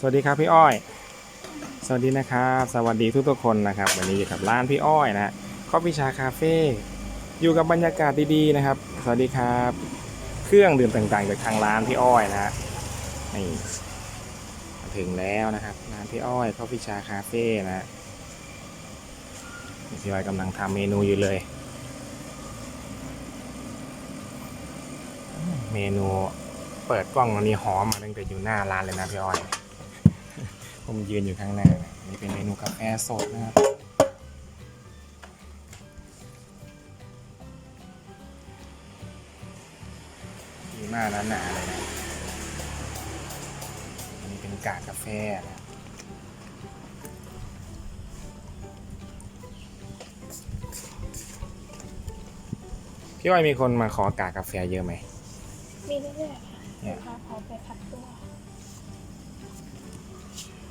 สวัสดีครับพี่อ้อย สวัสดีนะครับ สวัสดีทุกทุกคนนะครับ วันนี้อยู่กับร้านพี่อ้อยนะคอฟฟี่ชาคาเฟ่อยู่กับบรรยากาศดีๆนะครับ สวัสดีครับ เครื่องดื่มต่างๆจากทางร้านพี่อ้อยนะฮะนี่มาถึงแล้วนะครับร้านพี่อ้อยคอฟฟี่ชาคาเฟ่นะฮะพี่อ้อยกำลังทำเมนูอยู่เลย เมนูเปิดกล้องวันนี้หอมมาตั้งแต่อยู่หน้าร้านเลยนะพี่อ้อย ผมยืนอยู่ข้างหน้านะนี่เป็นเมนูกาแฟสดนะครับดีมากนะหนาเลยนะอันนี้เป็นกากกาแฟนะพี่อ้อยมีคนมาขอกากกาแฟเยอะไหมมีเรื่อยๆค่ะเนี่ยลูกค้าเขาไปคัด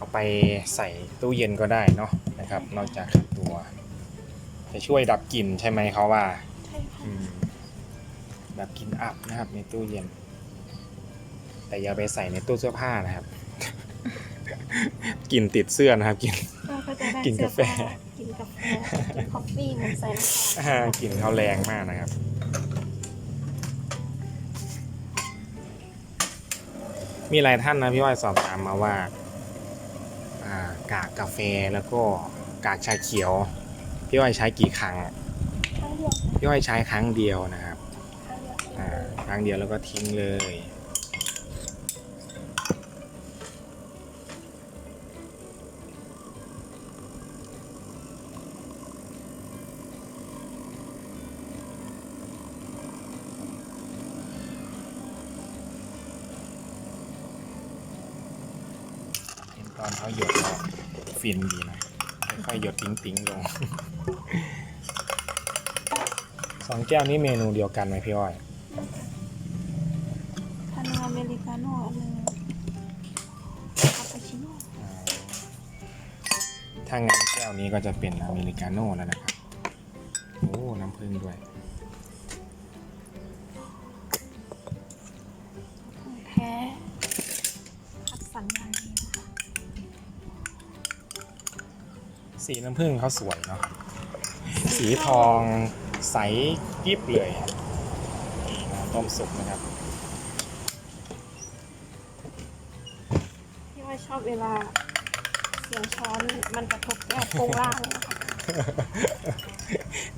เอาไปใส่ตู้เย็นก็ได้เนาะนะครับ นอกจากขัดตัว จะช่วยดับกลิ่นใช่ไหมเขาว่าใช่ค่ะอืมแบบกลิ่นอับนะครับ ในตู้เย็น แต่อย่าไปใส่ในตู้เสื้อผ้านะครับกลิ่นติดเสื้อนะครับกลิ่นเราก็จะได้กินกาแฟเสื้อผ้กินกาแฟกินคอฟฟี่เหมือนใส่น้ำตาลอ่ากลิ่นเขาแรงมากนะครับมีหลายท่านนะพี่อ้อยสอบถามมาว่าอ่า กากกาแฟแล้วก็กากชาเขียว พี่อ้อยใช้กี่ครั้งครั้งเดียวพี่อ้อยใช้ครั้งเดียวนะครับครั้งเดียวอ่าครั้งเดียวแล้วก็ทิ้งเลย ฟินดีนะค่อยๆหยดติ้งๆลงสองแก้วนี้เมนูเดียวกันไหมพี่อ้อยคานาอเมริกาโน่อันหนึงคาปูชิโน่ถ้างั้นแก้วนี้ก็จะเป็นอเมริกาโน่แล้วนะครับ โอ้ น้ำผึ้งด้วย สีน้ำผึ้งเขาสวยเนาะสีทองใสกิ๊บเลยนี่น้ำต้มสุกนะครับที่ว่าชอบเวลาเสียงช้อนมันกระทบแก้วโป้งล่างนะคะ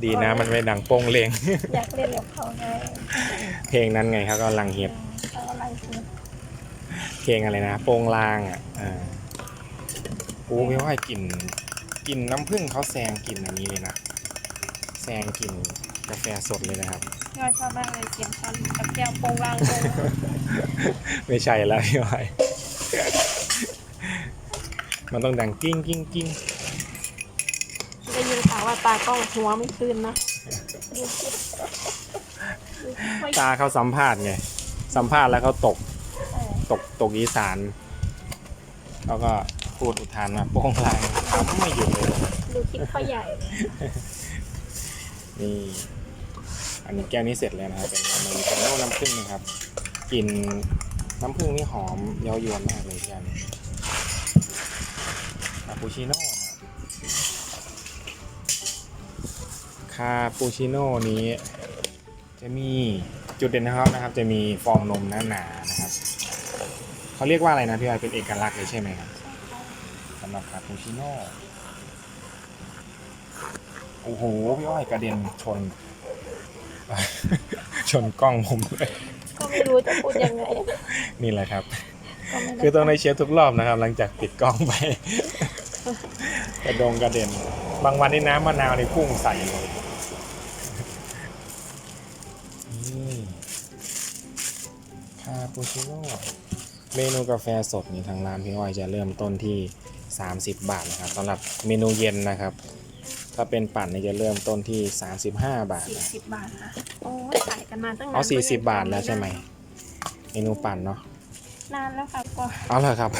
ดีนะมันไม่ดังโป้งเลงอยากเล่นกับเขาไงเพลงนั้นไงเขากำลังฮิตเขากำลังคิดเพลงอะไรนะ โป้งลางอะอ่าโอ้พี่ว่ากลิ่น กลิ่นน้ำผึ้งเขาแซงกลิ่นอันนี้เลยนะแซงกลิ่นกาแฟสดเลยนะครับที่ว่าชอบมากเลยเสียงช้อนกับแก้วโป้งล่างโป้งล่างไม่ใช่แล้วพี่อ้อยมันต้องดังกิ้งกิ้งกิ้งได้ยินข่าวว่าตากล้องหัวไม่คืนนะดูคลิปดูคลิปไว้ตาเขาสัมภาษณ์ไง สัมภาษณ์แล้วเขาตกเออตกตกอีสาน แล้วก็พูดอุทานมาโป้งลางทำไม่หยุดเลยดูคลิปเขาใหญ่ นี่ อันนี้แก้วนี้เสร็จแล้วนะครับ เป็นอเมริกาโน่น้ำผึ้งนะครับกลิ่นน้ำผึ้งนี่หอมเย้ายวนมากเลยแก้วนี้คาปูชิโน่นะครับคาปูชิโน่นี้ จะมีจุดเด่นนะครับนะครับ จะมีฟองนมหนาๆนะครับเขาเรียกว่าอะไรนะพี่ออยเป็นเอกลักษณ์เลยใช่ไหมครับสำหรับคาปูชิโน่โอ้โห พี่อ้อยกระเด็นชน ชนกล้องผมเลยก็ไม่รู้จะพูดยังไง นี่แหละครับก็ไม่ได้คือต้องได้เช็ดทุกรอบนะครับ หลังจากปิดกล้องไป กระดงกระเด็น บางวันนี่น้ำมะนาวในพุ่งใส่เลยนี่คาปูชิโน่เมนูกาแฟสดนี่ทางร้านพี่อ้อยจะเริ่มต้นที่ 30 บาทนะครับสำหรับเมนูเย็นนะครับ ถ้าเป็นปั่นนี่จะเริ่มต้นที่ 35 บาทสี่นะสิบบาทนะโอ้ยขายกันมาตั้งนานเอาก็ยัง40 บาทแล้วใช่ไหมเมนูปั่นเนาะนานแล้วค่ะก็เอาเลยครับ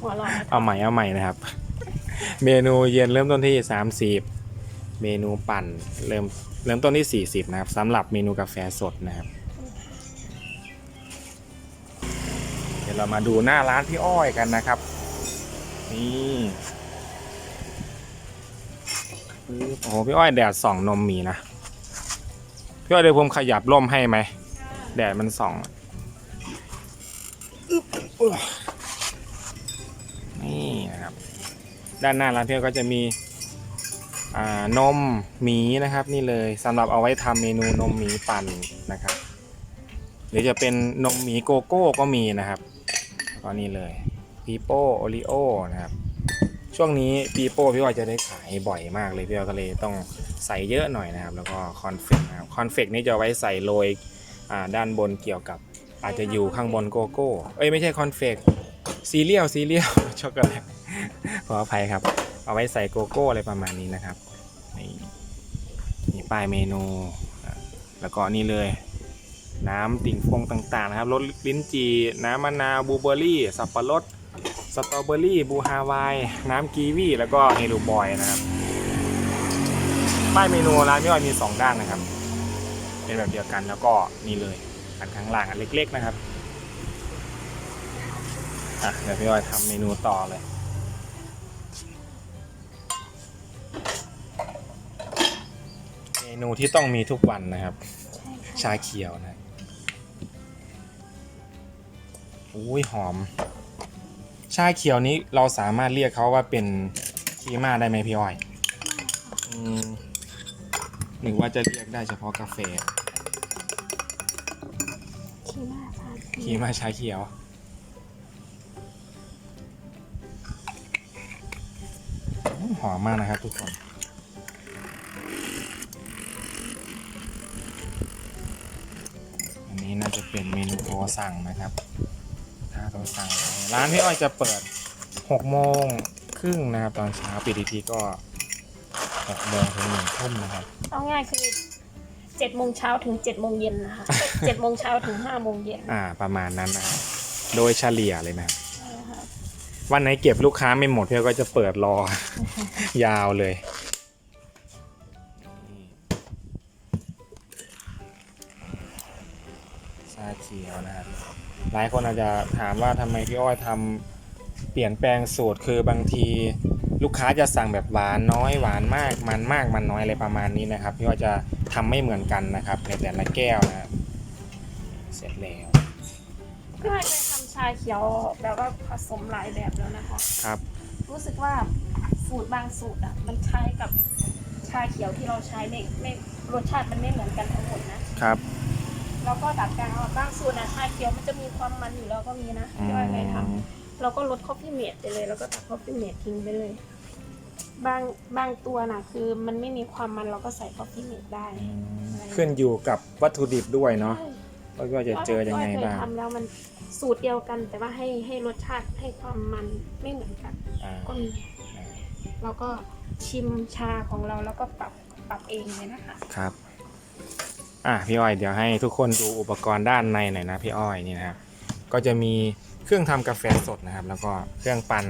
หัวเร้อนเอาใหม่เอาใหม่นะครับ เมนูเย็นเริ่มต้นที่ 30 เมนูปั่นเริ่มเริ่มต้นที่ 40 นะครับสำหรับเมนูกาแฟสดนะครับยวเรามาดูหน้าร้านพี่อ้อยกันนะครับ นี่โอ้โหพี่อ้อยแดดส่องนมหมีนะ พี่อ้อยเดี๋ยวผมขยับร่มให้ไหม แดดมันส่องนี่นะครับ ด้านหน้าร้านพี่อ้อยก็จะมีนมหมีนะครับนี่เลยสำหรับเอาไว้ทำเมนูนมหมีปั่นนะครับ หรือจะเป็นนมหมีโกโก้ก็มีนะครับก็นี่เลย ปีโป้โอริโอนะครับ ช่วงนี้ปีโป้พี่ว่าจะได้ขายบ่อยมากเลยพี่ว่าก็เลยต้องใส่เยอะหน่อยนะครับ แล้วก็คอนเฟกนะครับคอนเฟกนี่จะไว้ใส่โรยด้านบนเกี่ยวกับ อาจจะอยู่ข้างบนโกโก้ เอ้ยไม่ใช่คอนเฟกซีเรียลซีเรียลช็อกโกแลตขออภัยครับ เอาไว้ใส่โกโก้อะไรประมาณนี้นะครับนี่มีป้ายเมนู แล้วก็นี่เลยน้ำติ่งฟงต่างๆนะครับรสลิ้นจี่น้ำมะนาวบูเบอรี่ สับปะรด สตรอเบอร์รี่บลูฮาวาย น้ำกีวีแล้วก็เฮลูบอยนะครับป้ายเมนูร้านพี่อ้อยมี 2 ด้านนะครับ เป็นแบบเดียวกันแล้วก็นี่เลยอันข้างล่างอันเล็ก ๆ นะครับอะเดี๋ยวพี่อ้อยทำเมนูต่อเลยเมนูที่ต้องมีทุกวันนะครับใช่ค่ะชาเขียวนะอุ้ยหอม ชาเขียวนี้เราสามารถเรียกเขาว่าเป็นคีม่าได้ไหมพี่อ้อยอืมหรือว่าจะเรียกได้เฉพาะกาแฟคีมาชาคีม่าชาเขียวอืมหอมมากนะครับทุกคนอันนี้น่าจะเป็นเมนูโทรสั่งนะครับ ถ้าโทรสั่งไว้ร้านพี่อ้อยจะเปิด6โมงครึ่งนะครับ ตอนเช้าปิดอีกทีก็6โมงถึง1ทุ่มนะครับเอาง่ายคือเจ็ดโมงเช้าถึงเจ็ดโมงเย็นนะคะเจ็ดโมงเช้าถึงห้าโมงเย็นอ่า ประมาณนั้นนะครับโดยเฉลี่ยเลยนะครับใช่ค่ะวันไหนเก็บลูกค้าไม่หมดพี่อ้อยก็จะเปิดรอ ยาวเลย หลายคนอาจจะถามว่าทำไมพี่อ้อยทำเปลี่ยนแปลงสูตรคือบางทีลูกค้าจะสั่งแบบหวานน้อยหวานมากมันมากมันน้อยอะไรประมาณนี้นะครับพี่อ้อยจะทำไม่เหมือนกันนะครับ ในแต่ละแก้วนะครับเสร็จแล้วพี่อ้อยเคยทำชาเขียวแบบว่าผสมหลายแบบแล้วนะคะครับ รู้สึกว่าสูตรบางสูตรอะมันใช้กับชาเขียวที่เราใช้ไม่ไม่รสชาติมันไม่เหมือนกันทั้งหมดนะครับ แล้วก็ดัดแปลงเอาบางสูตรนะชาเขียวมันจะมีความมันอยู่แล้วก็มีนะอืพี่อ้อยเคยทมำเราก็ลดคอฟฟี่เมดไปเลยแล้วก็ตัดคอฟฟี่เมดทิ้งไปเลย บางบางตัวน่ะคือมันไม่มีความมันเราก็ใส่คอฟฟี่เมดได้ขึ้นอยู่กับวัตถุดิบด้วยเนาะใช่ว่าจะเจอยังไงบ้างเคยทำแล้วมันสูตรเดียวกัน แต่ว่าให้ให้รสชาติให้ความมันไม่เหมือนกันอ่าก็มีเราก็ชิมชาของเราแล้วก็ปรับปรับเองเลยนะคะครับ อะพี่อ้อยเดี๋ยวให้ทุกคนดูอุปกรณ์ด้านในหน่อยนะพี่อ้อยนี่นะครับก็จะมีเครื่องทำกาแฟสดนะครับ แล้วก็เครื่องปั่น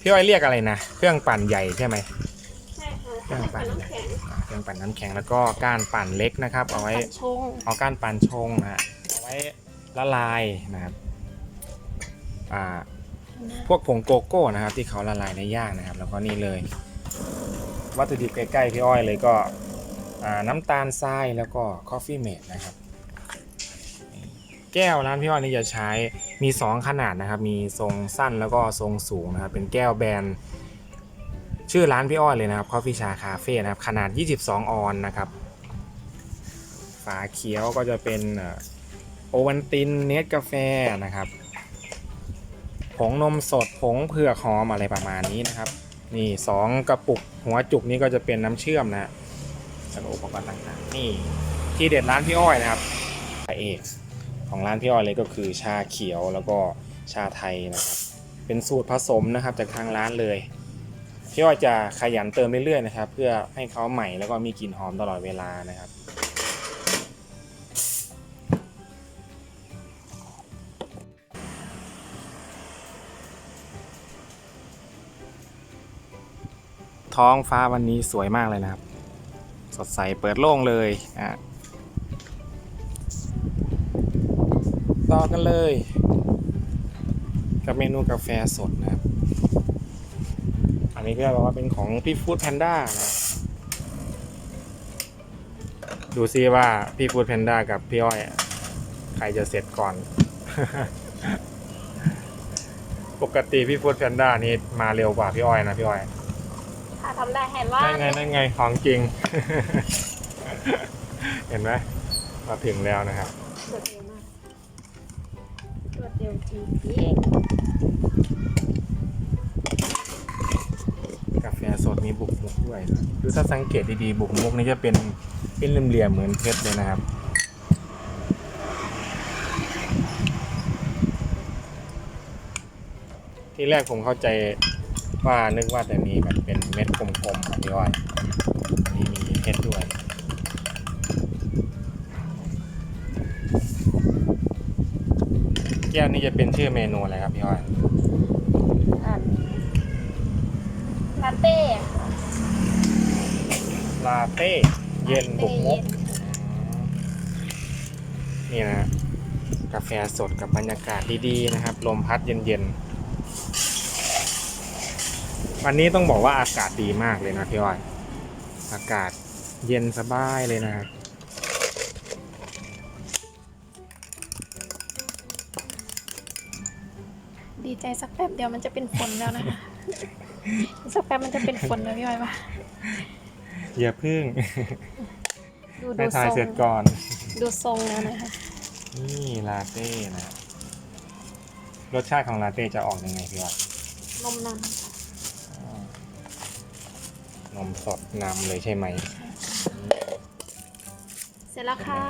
พี่อ้อยเรียกอะไรนะเครื่องปั่นใหญ่ใช่ไหมใช่ค่ะเครื่องปั่นน้ำแข็งอ่าเครื่องปั่นน้ำแข็งแล้วก็ก้านปั่นเล็กนะครับ เอาไว้ปั่นชงเอาก้านปั่นชงนะฮะเอาไว้ละลายนะครับอ่าพวกผงโกโก้นะครับ ที่เขาละลายในย่างนะครับ แล้วก็นี่เลย วัตถุดิบใกล้ๆพี่อ้อยเลยก็อ่า น้ำตาลทรายแล้วก็คอฟฟี่เมดนะครับ แก้วร้านพี่อ้อยนี่จะใช้มี 2 ขนาดนะครับ มีทรงสั้นแล้วก็ทรงสูงนะครับ เป็นแก้วแบรนด์ชื่อร้านพี่อ้อยเลยนะครับ Coffee Cha Cafe นะครับ ขนาด 22 ออนนะครับ ฝาเขียวก็จะเป็นโอวันตินเนสกาแฟนะครับ ผงนมสดผงเผือกหอมอะไรประมาณนี้นะครับ นี่สองกระปุกหัวจุกนี้ก็จะเป็นน้ำเชื่อมนะฮะ แล้วก็อุปกรณ์ต่างๆ นี่ที่เด็ดร้านพี่อ้อยนะครับพระเอกของร้านพี่อ้อยเลยก็คือชาเขียวแล้วก็ชาไทยนะครับ เป็นสูตรผสมนะครับจากทางร้านเลยพี่อ้อยจะขยันเติมเรื่อยๆนะครับ เพื่อให้เขาใหม่แล้วก็มีกลิ่นหอมตลอดเวลานะครับท้องฟ้าวันนี้สวยมากเลยนะครับ สดใสเปิดโล่งเลยอะต่อกันเลย กับเมนูกาแฟสดนะครับ อันนี้ก็บอกว่าเป็นของพี่ฟู้ดแพนด้านะดูซิว่าพี่ฟู้ดแพนด้ากับพี่อ้อย ใครจะเสร็จก่อน ปกติพี่ฟู้ดแพนด้านี่มาเร็วกว่าพี่อ้อยนะพี่อ้อย ถ้าทำได้เห็นว่า นั่นไงนั่นไงของจริง เห็นไหมมาถึงแล้วนะครับ รวดเร็วมากรวดเร็วจริงจริงกาแฟสดมีบุกมุกด้วยดูถ้าสังเกตดีๆบุกมุกนี่จะเป็นเป็นเหลี่ยมๆเหมือนเพชรเลยนะครับ ที่แรกผมเข้าใจ ว่านึกว่าแต่มีแบบเป็นเม็ดกลมๆครับพี่อ้อยอันนี้มีเพชรด้วย แก้วนี้จะเป็นชื่อเมนูอะไรครับพี่อ้อยอ่านลาเต้ค่ะลาเต้เย็นบุกมุกนี่นะฮะกาแฟสดกับบรรยากาศดีๆนะครับ ลมพัดเย็นๆ วันนี้ต้องบอกว่าอากาศดีมากเลยนะพี่อ้อย อากาศเย็นสบายเลยนะครับดีใจสักแป๊บเดียวมันจะเป็นฝนแล้วนะคะ สักแป๊บมันจะเป็นฝนแล้วพี่อ้อยปะอย่าพึ่งดูให้ดูทายทรงเสร็จก่อน ดูทรงแล้วนะคะ นี่ลาเต้นะ รสชาติของลาเต้จะออกยังไงพี่อ้อยนมน นมสดนำเลยใช่ไหมำเสร็จแล้วค่ะ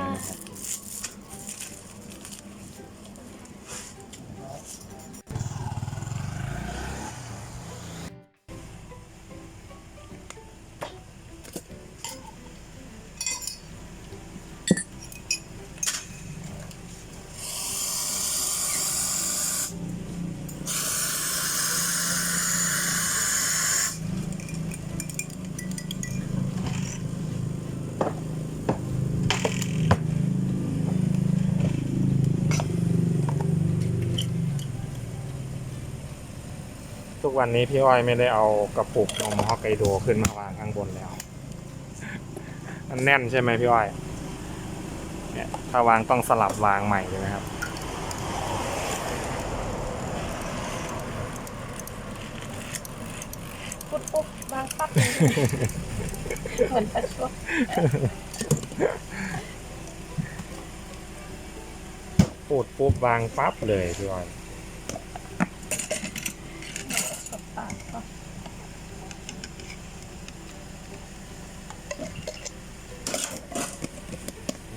วันนี้พี่อ้อยไม่ได้เอากระปุกนมฮอกไกโดขึ้นมาวางข้างบนแล้ว มันแน่นใช่ไหมพี่อ้อย เนี่ยถ้าวางต้องสลับวางใหม่เลยนะครับปุ๊บปุ๊บวางปั๊บเลยเหมือนประชดปูดปุ๊บวางปั๊บเลยพี่อ้อย ชดปากก็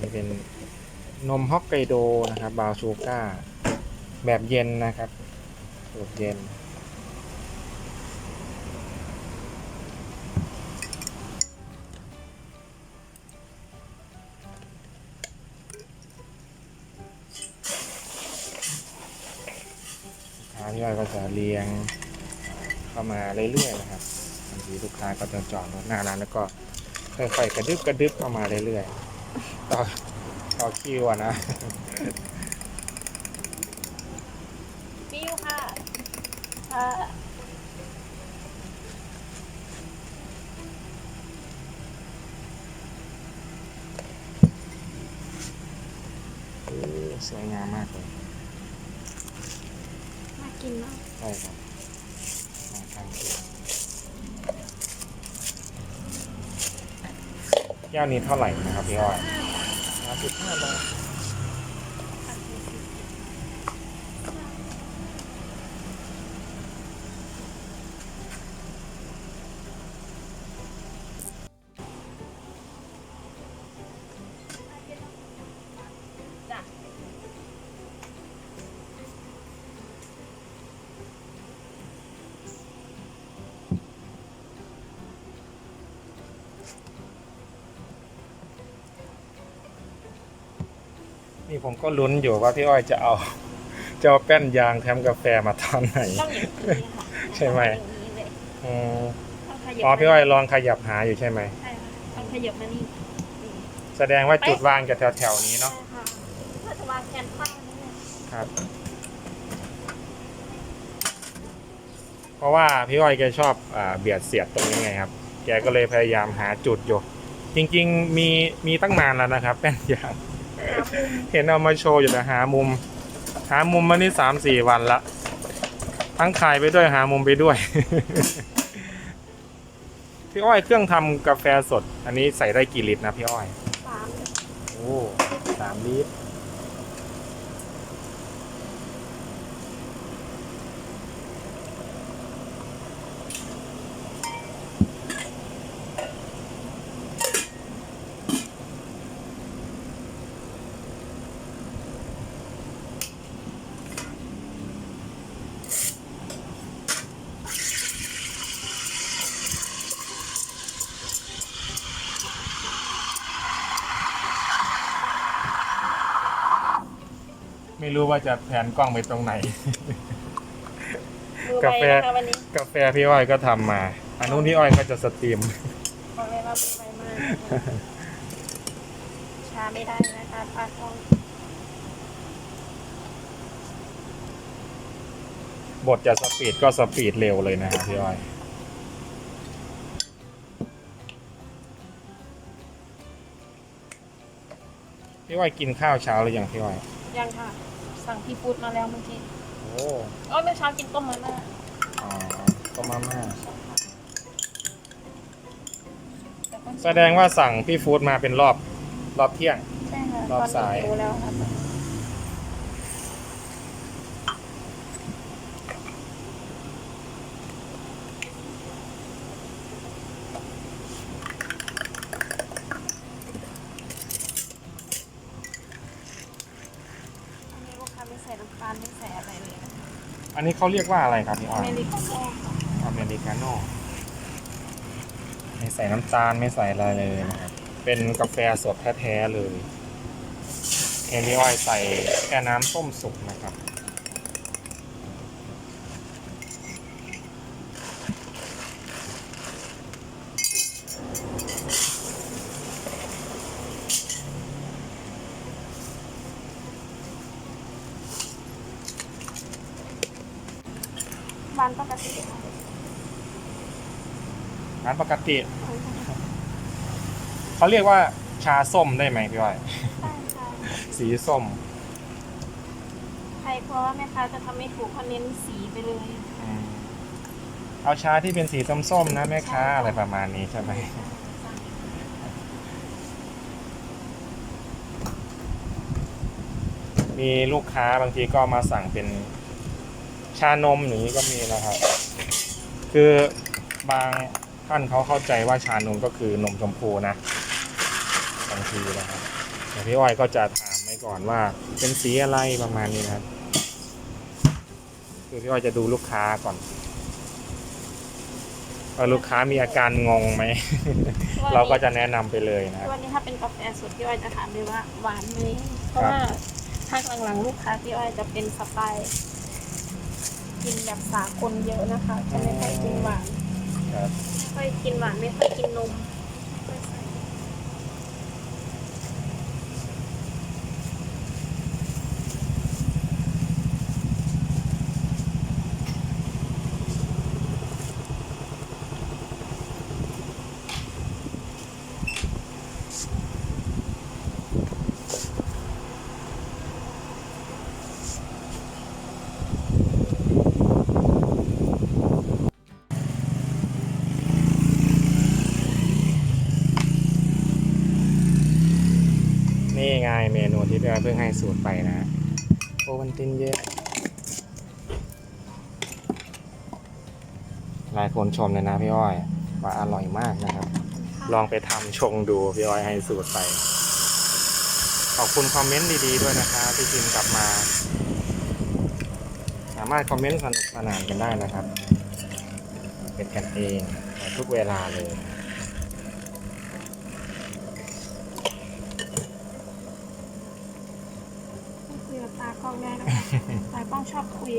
นี่เป็น นมฮอกไกโดนะครับบาวชูก้า แบบเย็นนะครับสูตรเย็นลูกค้าที่เราก็จะเรียงเข้ามาเรื่อยๆนะครับบางทีลูกค้าก็จะจอดรถหน้าร้านแล้วก็ค่อยๆกระดึบกระดึบเข้ามาเรื่อยๆต่อ ต่อคิวอะนะฟิวค่ะค่ะโอ้สวยงามมากเลยน่ากินมากใช่ครับมาทางเดียวแก้วนี้เท่าไหร่นะครับพี่อ้อย ห้าสิ นี่ผมก็ลุ้นอยู่ว่าพี่อ้อยจะเอาจะเอาแป้นยางแถมกาแฟมาตอนไหน ต้องอย่างนี้ค่ะใช่ไหม ต้องอย่างนี้เลยอืมต้องขยับอ๋อพี่อ้อยลองขยับหาอยู่ใช่ไหม ใช่ค่ะต้องขยับมานี่นี่แสดงว่าจุดวางจะแถวๆนี้เนาะ ใช่ค่ะถ้าจะวางแกนข้างนี่ครับ เพราะว่าพี่อ้อยแกชอบอ่าเบียดเสียดตรงนี้ไงครับ แกก็เลยพยายามหาจุดอยู่ จริง ๆ มีมีตั้งนานแล้วนะครับ แป้นยาง เห็นเอามาโชว์อยู่แต่หามุม หามุมมานี่สามสี่วันละ ทั้งขายไปด้วยหามุมไปด้วย พี่อ้อยเครื่องทำกาแฟสด อันนี้ใส่ได้กี่ลิตรนะพี่อ้อย สามโอ้สามลิตร ว่าจะแผนกล้องไปตรงไหน มือกาไปแฟนะคะวันนี้กาแฟพี่อ้อยก็ทำมาอันนู้นพี่อ้อยก็จะสตรีม บอกเลยว่ามือไปมากช้าไม่ได้นะคะปลาทองบทจะสปีดก็สปีดเร็วเลยนะครับพี่อ้อย พี่อ้อยกินข้าวเช้าหรือยังพี่อ้อย ยังค่ะ สั่งพี่ฟูดมาแล้วเมื่อกี้โอ้อ๋อเมื่อเช้ากินต้มมาม่าอ๋อก็มาม่าแต่ก็แสดงว่าสั่งพี่ฟู้ดมาเป็นรอบรอบเที่ยง ใช่ค่ะรอบสาย ตนนี้รู้แล้วครับอันนี้ลูกค้าไม่ใส่น้ำตาลไม่ใส่อะไรเลยนะคะ อันนี้เขาเรียกว่าอะไรครับพี่อ้ออยเมริกาโน่ค่ะอเมริกาโน่ไม่ใส่น้ำตาลไม่ใส่อะไรเลยนะครับ เป็นกาแฟสดแท้ๆเลยเฮนพี่อ้อยใส่แค่น้ำต้มสุกนะครับ ร้านปกติค่ะ ร้าน ปกติ เขาเรียกว่าชาส้มได้ไหมพี่อ้อยใช่ค่ะสีส้ม ใครเพราะว่าแม่ค้าจะทำไม่ถูกเขาเน้นสีไปเลย อืมเอาชาที่เป็นสีส้มๆนะแม่ค้าอะไรประมาณนี้ใช่ไหมมีลูกค้าบางทีก็มาสั่งเป็นชานมอย่างนี้ก็มีนะครับ คือบาง ท่านเขาเข้าใจว่าชานมก็คือนมชมพูนะบางทีนะครับแต่พี่อ้อยก็จะถามไว้ก่อนว่า เป็นสีอะไรประมาณนี้นะครับคือพี่อ้อยจะดูลูกค้าก่อนว่าลูกค้ามีอาการงงไหม เราก็จะแนะนำไปเลยนะครับวันนี้ถ้าเป็นกาแฟสดพี่อ้อยจะถามเลยว่าหวานไหมเพราะว่าภาคหลังๆลูกค้าพี่อ้อยจะเป็นสไตล์กินแบบสากลเยอะนะคะจะไม่ค่อยกินหวานครับไม่ ค่อยกินหวานไม่ค่อยกินนม นี่ไงเมนูที่พี่อ้อยเพิ่งให้สูตรไปนะ โอวันตินเยอะหลายคนชมเลยนะพี่อ้อย ว่าอร่อยมากนะครับ ลองไปทำชงดูพี่อ้อยให้สูตรไป ขอบคุณคอมเมนต์ดีๆด้วยนะครับที่พิมพ์กลับมา สามารถคอมเมนต์สนุกสนานกันได้นะครับ เป็นกันเองทุกเวลาเลย คุยกับตากล้องได้นะคะตากล้องชอบคุย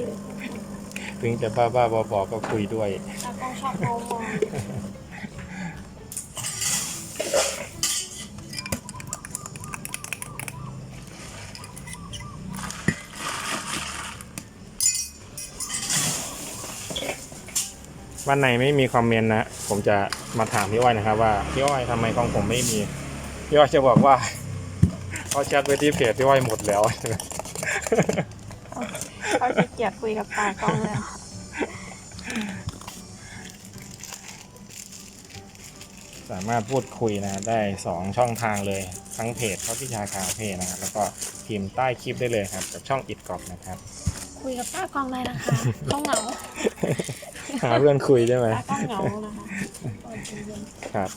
ถึงจะบ้าๆบอๆก็คุยด้วยตากล้องชอบมองมองวันไหนไม่มีคอมเมนต์นะ ผมจะมาถามพี่อ้อยนะครับว่าพี่อ้อยทำไมของผมไม่มี พี่อ้อยจะบอกว่าเขาแชทไปที่เพจพี่อ้อยหมดแล้ว เขาขี้เกียจคุยกับตากล้องแล้วสามารถพูดคุยนะได้สองช่องทางเลยทั้งเพจเขาพิชาคาเฟ่นะครับ แล้วก็พิมพ์ใต้คลิปได้เลยครับ กับช่องอิดกรอบนะครับ คุยกับตากล้องได้นะคะเขาเหงาหาเพื่อนคุยได้ไหมตากล้องเหงานะคะ ครับ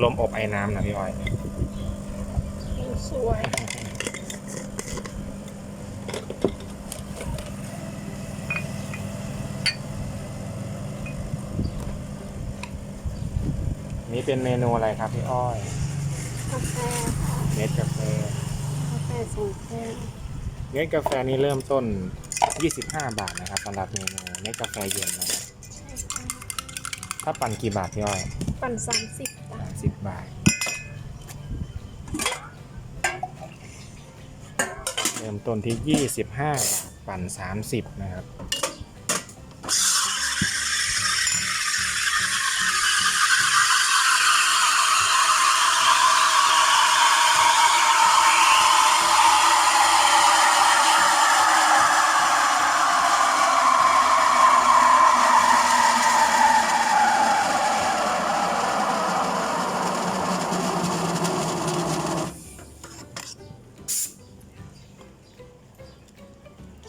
ารมณ์อบไอน้ำนะพี่อ้อยสวยนี่เป็นเมนูอะไรครับพี่อ้อยกาแฟเน็ตกาแฟกาแฟสูงแก้วเน็ตกาแฟนี้เริ่มต้น 25 บาทนะครับสำหรับเมนูเน็ตกาแฟเย็นนะครับถ้าปั่นกี่บาทพี่อ้อย ปั่นสามสิบจ้ะ 30 บาท เริ่มต้นที่ 25 บาท ปั่น 30 นะครับ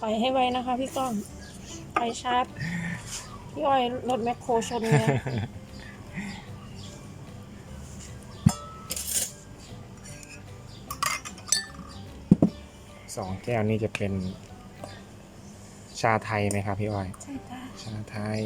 ถอยให้ไว้นะคะพี่ก้องไฟชาร์จพี่อ้อยรถแมคโครชนเลยสองแก้วนี่จะเป็นชาไทยไหมครับพี่อ้อย ใช่จ้ะชาไทย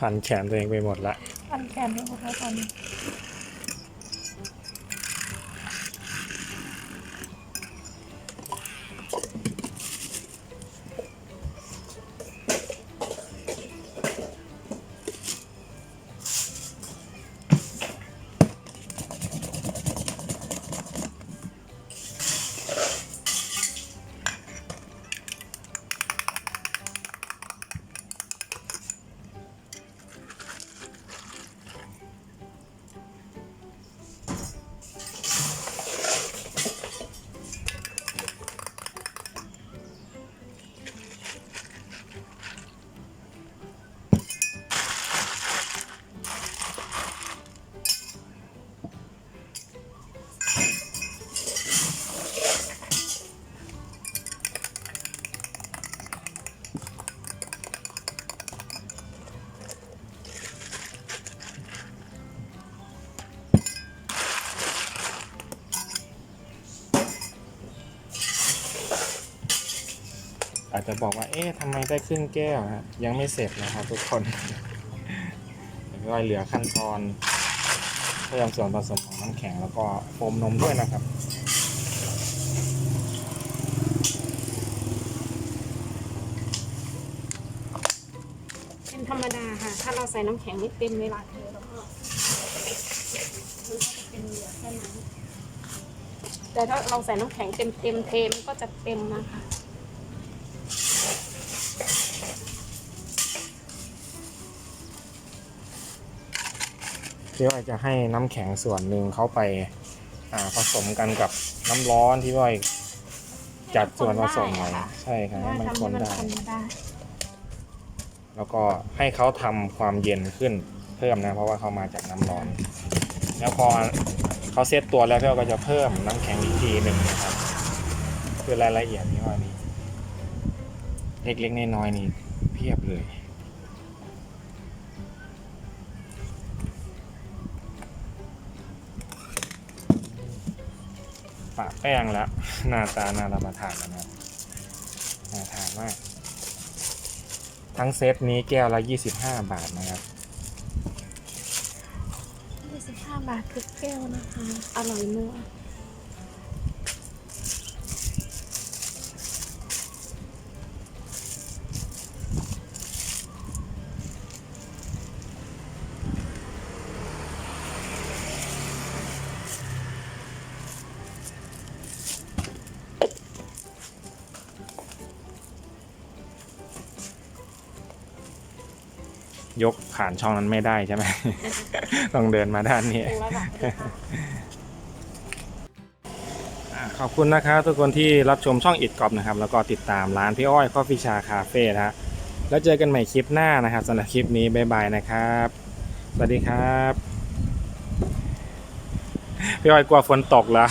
พันแขนตัวเองไปหมดละ พันแขนไปหมดแล้วตอนนี้ จะบอกว่า เอ๊ะทำไมได้ขึ้นแก้วฮะยังไม่เสร็จนะครับทุกคนรอยเหลือขั้นตอนเพิ่มส่วนผสมของน้ำแข็งแล้วก็โฟมนมด้วยนะครับเป็นธรรมดาค่ะ ถ้าเราใส่น้ำแข็งไม่เต็มเวลาเทแล้วก็จะเป็นเหลือแค่นั้นแต่ถ้าเราใส่น้ำแข็งเต็มเต็มเทมันก็จะเต็มนะคะ พี่อ้อยจะให้น้ำแข็งส่วนหนึ่งเข้าไปอ่าผสมกันกับน้ำร้อนที่พี่อ้อยจัดส่วนผสมไว้ใช่ครับให้มันทำคให้นมันได้คนได้ แล้วก็ให้เขาทำความเย็นขึ้นเพิ่มนะเพราะว่าเขามาจากน้ำร้อน แล้วพอเขาเซตตัวแล้วพี่อ้อยก็จะเพิ่มน้ำแข็งอีกทีหนึ่งนะครับคือรายละเอียดนี่ว่านี่เล็กๆน้อยๆนี่เพียบเลย ปะแป้งแล้วหน้าตาน่ารับประทานแล้วนะน่าทานมาก ทั้งเซตนี้แก้วละ 25 บาทนะครับ 25 บาททุกแก้วนะคะ อร่อยมาก ยกผ่านช่องนั้นไม่ได้ใช่ไหม ต้องเดินมาด้านนี้เป็นระดับเลยค่ะอ่าขอบคุณนะครับทุกคนที่รับชมช่องอิดกอบนะครับ แล้วก็ติดตามร้านพี่อ้อยข้อฟิชาคาเฟ่นะฮะแล้วเจอกันใหม่คลิปหน้านะครับสำหรับคลิปนี้บ๊ายบายนะครับ สวัสดีครับพี่อ้อยกลัวฝนตกเหรอ